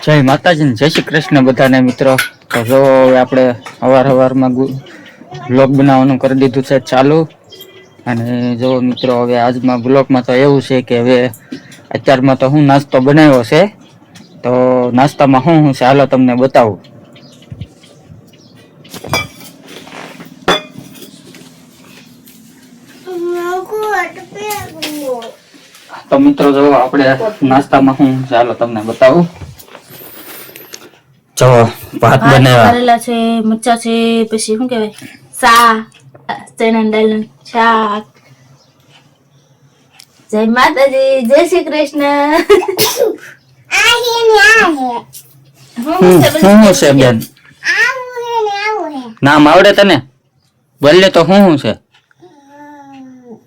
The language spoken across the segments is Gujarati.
જય માતાજી, જય શ્રી કૃષ્ણ બધાને મિત્રો. તો જો આપણે અવાર અવારમાં બ્લોગ બનાવવાનું કરી દીધું છે ચાલુ. અને જો મિત્રો હવે આજમાં બ્લોગમાં તો એવું છે કે હવે અત્યારમાં તો હું નાસ્તો બનાવ્યો છે. તો નાસ્તામાં હું હું છે હાલો તમને બતાવું. તો મિત્રો જો આપણે નાસ્તામાં હું ચાલો તમને બતાવું. જો ભાત બનાવ્યા. કરેલા છે મરચા છે પછી શું કહેવાય? સા ચણા દાળનું શાક. જય માતાજી જય શ્રી કૃષ્ણ. શું છે બેન? નામ આવડે તને? બોલે તો શું શું છે?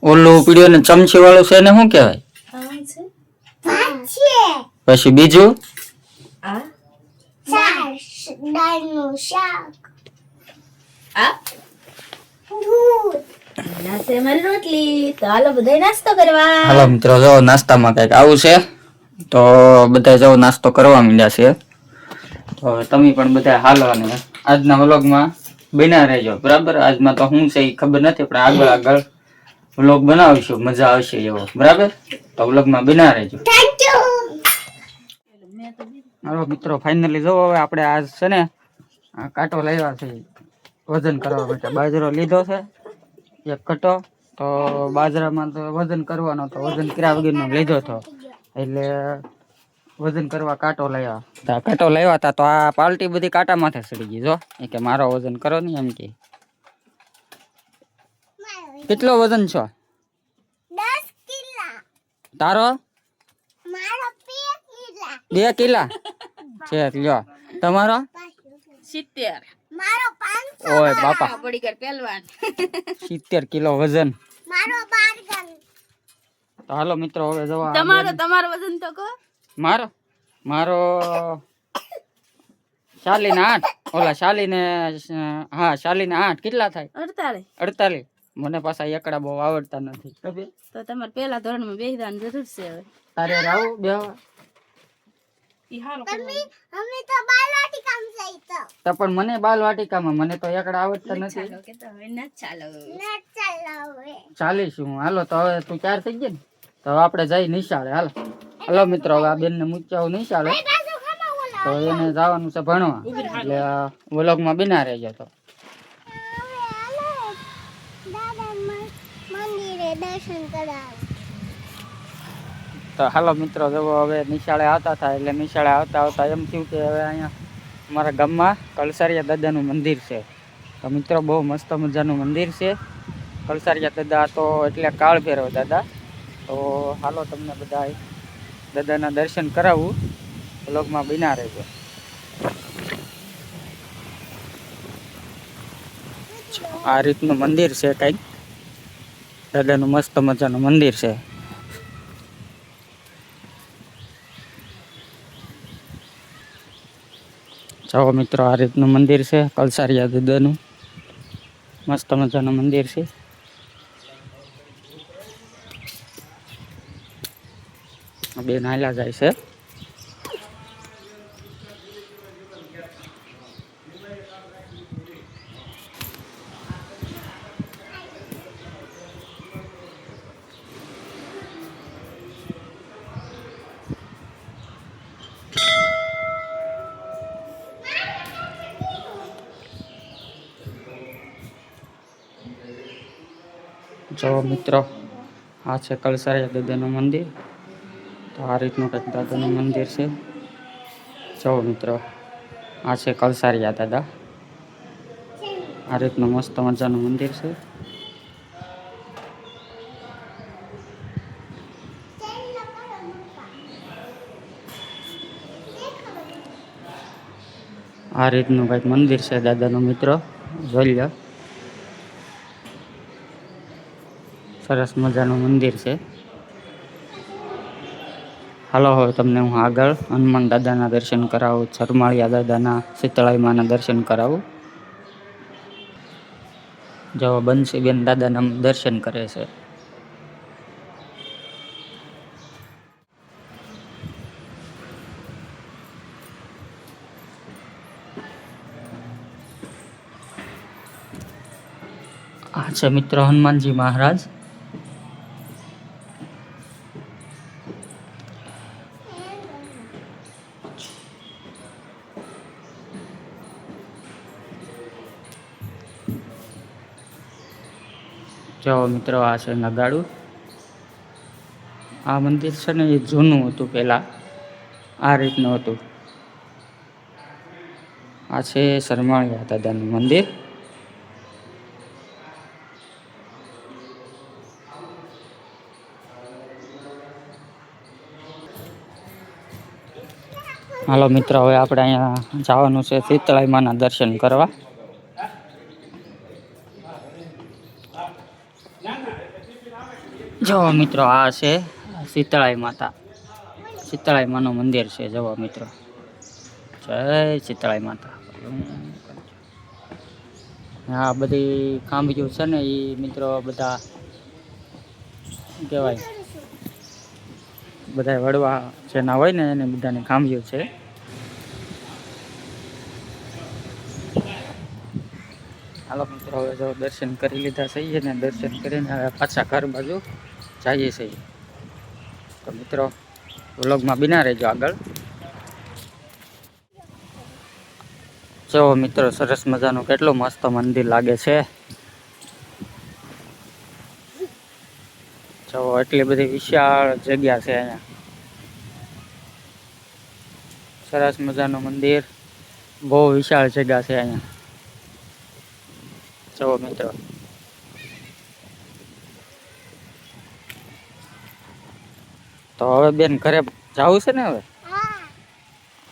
ઓલું પીડ્યો ને ચમચી વાળું છે ને શું કહેવાય? પછી બીજું? દાળનું શાક આ ના છે મારી રોટલી તો હાલો બધા નાસ્તો કરવા હાલો મિત્રો જો નાસ્તામાં કંઈક આવું છે તો બધા જો નાસ્તો કરવા માંડ્યા છે તો તમે પણ બધા હાલો અને આજના વ્લોગમાં બના રહેજો બરાબર આજમાં તો હું છે એ ખબર નથી પણ આગળ આગળ વ્લોગ બનાવીશું મજા આવશે એવો બરાબર તો વ્લોગમાં બના રહેજો હાલો મિત્રો ફાઇનલી જો હવે આપણે આજ છે ને કાંટો લાવ્યા છે વજન કરવા માટે. બાજરો લીધો છે એક કટો. તો બાજરામાં તો વજન કરવાનો તો વજન કર્યા વગરનો લીધો હતો. એટલે વજન કરવા કાંટો લાવ્યા. કાંટો લાવ્યા હતા તો આ પાલટી બધી કાંટા માથે સડી ગઈ જો. એ કે મારો વજન કરો ને એમ કે. કેટલો વજન છો? તારો? બે કિલા? લ્યો. તમારો? સિત્તેર. મારો ઓય બાપા. પડી પહેલવાન સિત્તેર કિલો વજન. મારો બાર ગન તો હાલો મિત્રો હવે જવા તમારો તમારો વજન તો કહો. મારો? મારો શાલી આઠ. ઓલા શાલીને હા શાલીને આઠ. કેટલા થાય? અડતાલીસ. મને પાછા એકડા બહુ આવડતા નથી. તમારે તો તમારે પહેલા ધોરણમાં બેસવાની જરૂર છે હવે. તારે રાવું બે ઈ હારો અમે તો પણ મને બાલ વાટિકામાં મને તો એકડા આવડતા નથી. ચાલો કે તો હવે ના ચાલો. ન ચલાવે ચાલીસ હું. હાલો તો હવે તું ચાર થઈ ગઈ ને? તો હવે આપણે જઈ નિશાળે. હાલ. હાલો મિત્રો હવે આ બેન ને મૂક્યા નિશાળે. તો એને જવાનું છે ભણવા. એટલે વ્લોગમાં બિના રહેજો તો. હવે હાલો. દાદા મ- મંદિરે દર્શન કરાવ. તો હાલો મિત્રો જો હવે નિશાળે આવતા હતા, એટલે નિશાળે આવતા આવતા એમ થયું કે હવે અહીંયા અમારા ગામમાં કલસારિયા દાદાનું મંદિર છે. તો મિત્રો, બહુ મસ્ત મજાનું મંદિર છે. કલસારિયા દાદા તો એટલે કાળ ભેરવ દાદા. તો હાલો તમને બધા દાદાના દર્શન કરાવું. બ્લોગમાં બિના રહેજો. આ રીતનું મંદિર છે કંઈક. દાદાનું મસ્ત મજાનું મંદિર છે. ચાલો મિત્રો, આ રીતનું મંદિર છે, કલસારિયા દાદાનું મસ્ત મજાનું મંદિર છે. બે નાયલા જાય છે. જો મિત્રો, આ છે કલસરિયા દાદાનું મંદિર. તો આ રીતનું કંઈક દાદાનું મંદિર છે. જો મિત્રો, આ છે કલસારિયા દાદા. આ રીતનું મસ્ત મજાનું મંદિર છે. આ રીતનું કંઈક મંદિર છે દાદાનું મિત્રો. જોઈ લો. સરસ મજાનું મંદિર છે હાલો હવે તમને હું આગળ હનુમાન દાદાના દર્શન કરાવું શરમાળિયા દાદાના શીતળાઈ માના દર્શન કરાવું જો બંસીબેન દાદાના દર્શન કરે છે આ છે મિત્ર હનુમાનજી મહારાજ જો મિત્રો, આ છે નગાડું. આ મંદિર છે ને એ જૂનું હતું પહેલાં. આ રીતનું હતું. આ છે શરમાળિયા દાદાનું મંદિર. હાલો મિત્રો, હવે આપણે અહીંયા જવાનું છે શીતળાઈમાના દર્શન કરવા. જો મિત્રો, આ છે શીતળાઈ માતા. શીતળાઈ માનું મંદિર છે જવો મિત્રો. જય શીતળાઈ માતા. આ બધી ખાંભીઓ છે ને એ મિત્રો બધા કહેવાય? બધા વડવા જેના હોય ને, એને બધાને ખાંભીઓ છે. હાલો મિત્રો, હવે જો દર્શન કરી લીધા છે ને, દર્શન કરીને હવે પાછા ઘર બાજુ. જઈએ છીએ. તો મિત્રો વ્લોગમાં બિના રહેજો આગળ. જો મિત્રો, સરસ મજાનું કેટલું મસ્ત મંદિર લાગે છે. જો એટલી બધી વિશાળ જગ્યા છે અહીંયા. સરસ મજાનું મંદિર. બહુ વિશાળ જગ્યા છે અહીંયા. જો મિત્રો. તો હવે બેન ઘરે જવું છે ને હવે?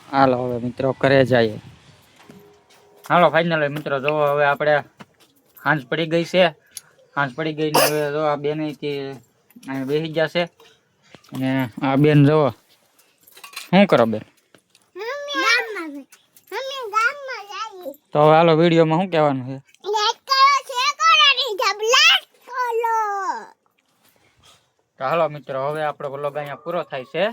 હાલો હવે મિત્રો ઘરે જઈએ. હાલો ફાઇનલ મિત્રો જો હવે આપણે હાંસ પડી ગઈ છે. હાંસ પડી ગઈ ને હવે જો આ બેન અહીં બેસી જશે અને આ બેન જુઓ શું કરો બેન? તો હવે હાલો વિડીયોમાં શું કહેવાનું છે લાઈક કરો શેર કરો અને સબસ્ક્રાઇબ કરો તો મિત્રો હવે આપણો વ્લોગ અહીંયા પૂરો થાય છે.